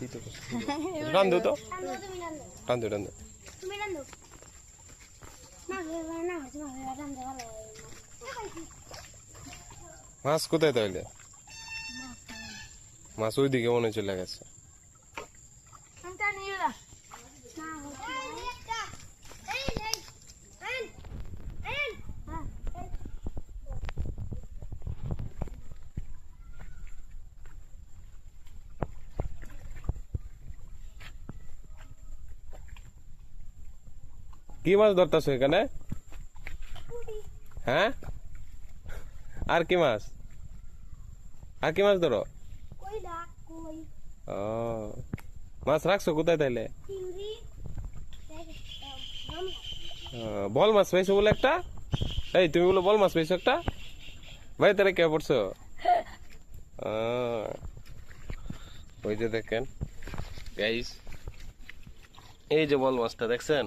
টান দে তো? রান্ধো তুমি রান্ধো। টান দে টান দে মাছ কোথায় তাহলে? মাছ ওইদিকে মনে হয় চলে গেছে আমি টানি এলা না হচ্ছে একটা এই এই আন আন হ্যাঁ কি মাছ ধরতেছ এখানে? হ্যাঁ? আর কি মাছ? আর কি মাছ ধরো? ও মাছ রাখছো কোথায় তাইলে? বল মাছ পাইছো বলে একটা? এই তুমি বলো বল মাছ পাইছো একটা? ভাই তাহলে কে পড়ছো? ওই যে দেখেন। গাইস এই যে বল মাছটা দেখছেন?